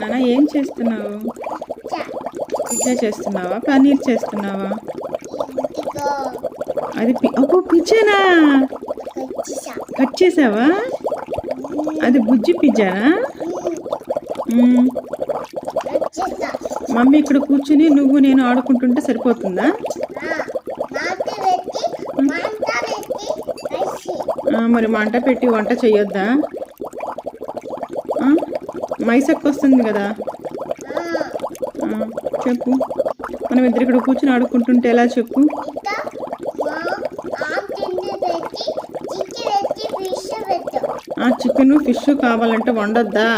నాన్న ఏం చేస్తున్నావు? పిజ్జా చేస్తున్నావా? పన్నీర్ చేస్తున్నావా? అది అబ్బో పిజ్జానా? కట్ చేసావా అది బుజ్జి పిజ్జానా? మమ్మీ ఇక్కడ కూర్చుని నువ్వు నేను ఆడుకుంటుంటే సరిపోతుందా? మరి మంట పెట్టి వంట చేయొద్దా? మైసక్ వస్తుంది కదా చెప్పు. మనం ఇద్దరు ఇక్కడ కూర్చుని ఆడుకుంటుంటే ఎలా చెప్పు? ఆ చికెన్ ఫిష్ కావాలంటే వండొద్దా?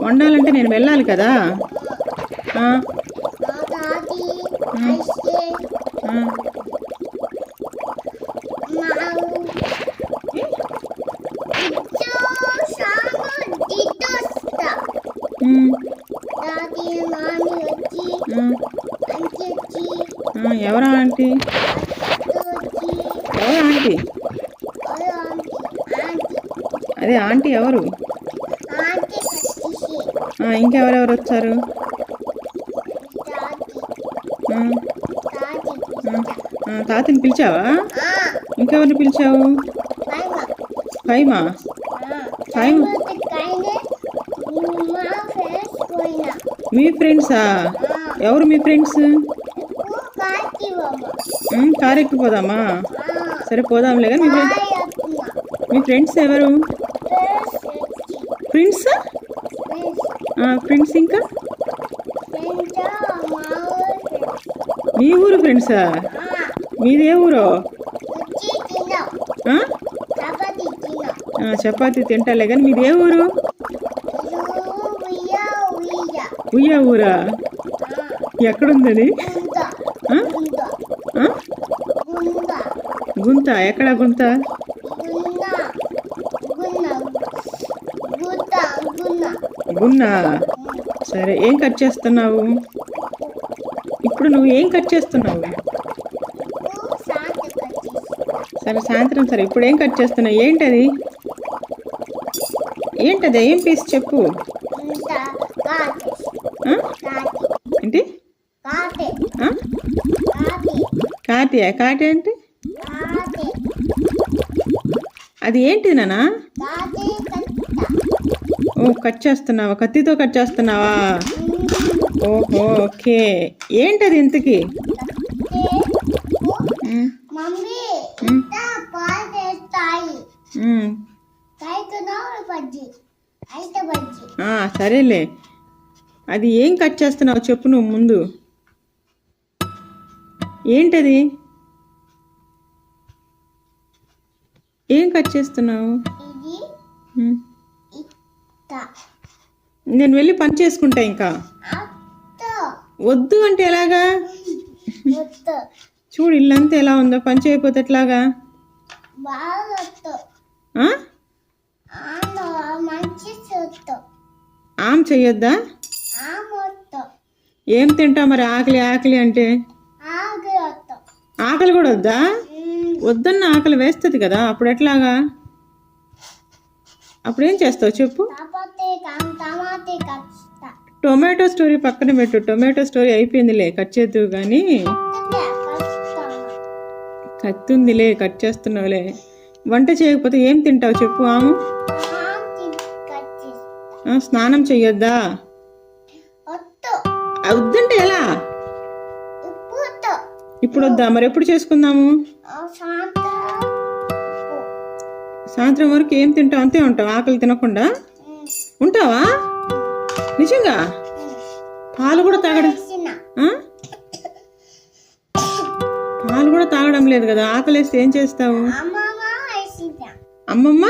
వండాలంటే నేను వెళ్ళాలి కదా? ఆ, ఎవరా ఆంటీ? ఎవరు ఆంటీ? అదే ఆంటీ ఎవరు? ఇంకెవరెవరు వచ్చారు? తాతని పిలిచావా? ఇంకెవరిని పిలిచావు? ఫైమా కైనే మా ఫ్రెండ్స్ ఎవరు మీ ఫ్రెండ్స్? కారు ఎక్కిపోదామా ఆ. సరే పోదాంలే కానీ మీ ఫ్రెండ్స్ మీ ఫ్రెండ్స్ ఎవరు? Friends friends? ఇంకా? మా ఊరు ఫ్రెండ్స్. మీదే ఊరు? చపాతి తింటాలే కానీ మీదే ఊరు? ఉయ్యా ఊరా? ఎక్కడుందని గుంత. ఎక్కడ గుంత? గున్న. సరే ఏం కట్ చేస్తున్నావు? ఇప్పుడు నువ్వు ఏం కట్ చేస్తున్నావు? సరే సాయంత్రం సరే. ఇప్పుడు ఏం కట్ చేస్తున్నావు? ఏంటది? ఏంటది? ఏం పీస్ చెప్పు ఇంత కాటే ఆ? కాటి ఏంటి కాటే ఆ? కాటి కాటియా కాటి అంటే? అది ఏంటిది నానా? ఓ కట్ చేస్తున్నావా? కత్తితో కట్ చేస్తున్నావా? ఓహో ఓకే. ఏంటది ఇంతకి? కట్టే ఉమ్, మమ్మీ ఉమ్, ఇంత పాలు తెస్తాయి. ఉమ్. కైకున్నావు బజ్జి? అయితే బజ్జి. ఆ, సరేలే. అది ఏం కట్ చేస్తున్నావు చెప్పు నువ్వు ముందు. ఏంటది? ఏం కట్ చేస్తున్నావు? నేను వెళ్ళి పని చేసుకుంటా ఇంకా. వద్దు అంటే ఎలాగా? చూడు ఇల్లంతా ఎలా ఉందో పని చేయకపోతే ఎట్లాగా? ఆమె చెయ్యొద్దా? ఏం తింటావు మరి? ఆకలి ఆకలి అంటే? ఆకలి కూడా వద్దా? వద్దన్న ఆకలి వేస్తుంది కదా అప్పుడు ఎట్లాగా? అప్పుడు ఏం చేస్తావు చెప్పు? టమాటీ స్టోరీ పక్కన పెట్టు టొమాటో స్టోరీ అయిపోయిందిలే కట్ చేద్దువు కానీ. కట్టాను కత్తి ఉందిలే కట్ చేస్తున్నావులే. వంట చేయకపోతే ఏం తింటావు చెప్పు ఆము? స్నానం చెయ్యొద్దా? వద్దు ఇప్పుడు వద్దా? మరి ఎప్పుడు చేసుకుందాము? సాయంత్రం వరకు. ఏం తింటావు? అంతే ఉంటావు? ఆకలి తినకుండా? ఉంటావా? నిజంగా? పాలు కూడా తాగడం? పాలు కూడా తాగడం లేదు కదా? ఆకలేస్తే ఏం చేస్తావు? అమ్మమ్మ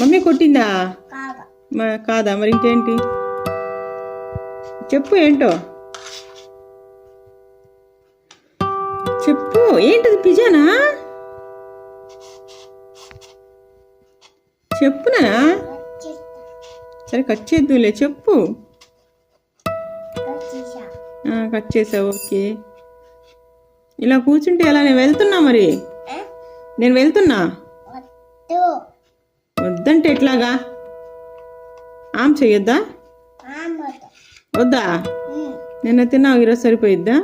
మమ్మీ కొట్టిందా. కాదా? మరి ఇంకేంటి? చెప్పు ఏంటో? చెప్పు ఏంటిది పిజానా? చెప్పునా సరే కట్ చేద్దులే చెప్పు. కట్ చేసావు ఓకే. ఇలా కూర్చుంటే ఎలా? నేను వెళ్తున్నా మరి. నేను వెళ్తున్నా? వద్దంటే ఎట్లాగా? ఆమ్ చెయ్యొద్దా? వద్దా? నిన్న తిన్నావు ఈరోజు సరిపోయిద్దా?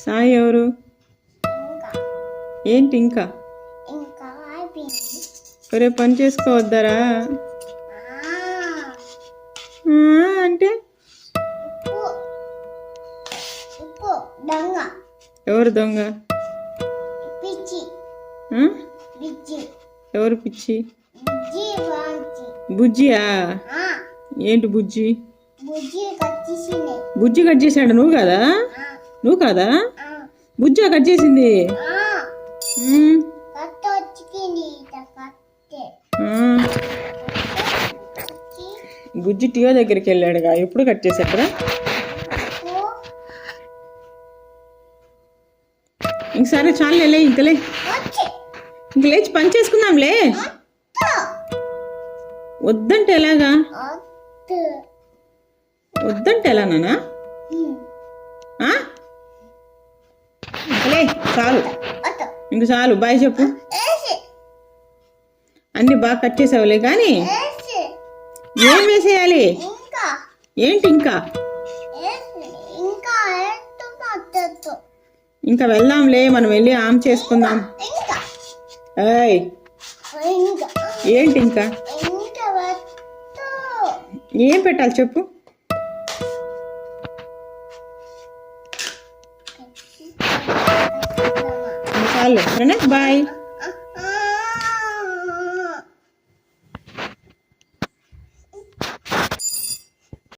సాయి ఎవరు? ఏంటి ఇంకా? ఒరే పని చేసుకోవద్దారా? అంటే? ఎవరు దొంగ? ఎవరు పిచ్చి? బుజ్జియా? ఏంటి బుజ్జి? బుజ్జి కట్ చేశాడు నువ్వు కదా? నువ్వు కదా? బుజ్జా కట్ చేసింది. బుజ్జి టీవో దగ్గరికి వెళ్ళాడుగా. ఎప్పుడు కట్ చేశాడు ఉప్పు ఇంక సరే చాలు లే. ఇంక లేచి పని చేసుకుందాంలే. వద్దంటే ఎలాగా? వద్దు. వద్దంటే ఎలా నానా చాలు. ఇంక చాలు బాయ్ చెప్పు. అన్ని బాగా కట్ చేసావులే కానీ ఏం వేసేయాలి? ఇంకా. ఏంటి ఇంకా? ఇంకా వెళ్దాంలే మనం వెళ్ళి ఆమ్ చేసుకుందాం. ఏంటి ఇంకా. ఏం పెట్టాలి చెప్పు? చాలు. బాయ్.